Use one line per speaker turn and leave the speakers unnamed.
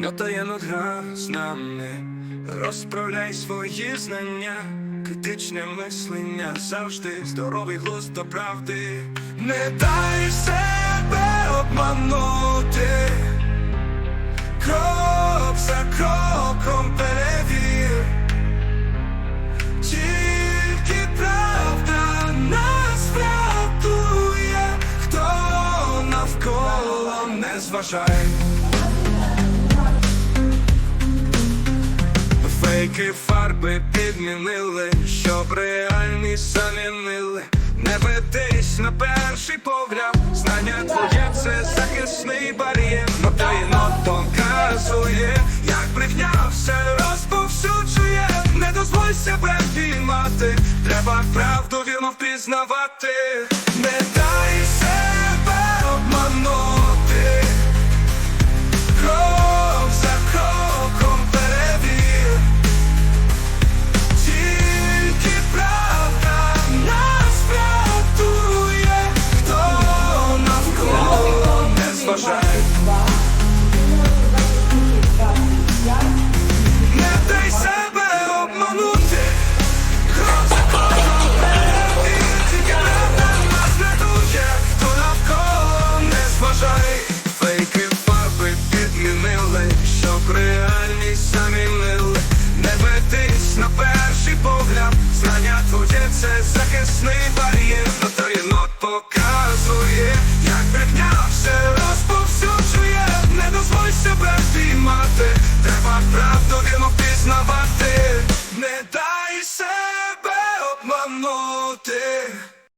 Нотає над гра з нами, розправляй свої знання, критичне мислення, завжди здоровий глузд до правди. Не дай себе обманути, крок за кроком перевір. Тільки правда нас врятує, хто навколо не зважає. Фейки фарби підмінили, щоб реальність замінили. Не ведись на перший погляд, знання твоє це захисний бар'єр, но таїно показує, як брехня все розповсюджує, не дозволь себе піймати, треба правду вірно впізнавати, не дай показує, як брехня.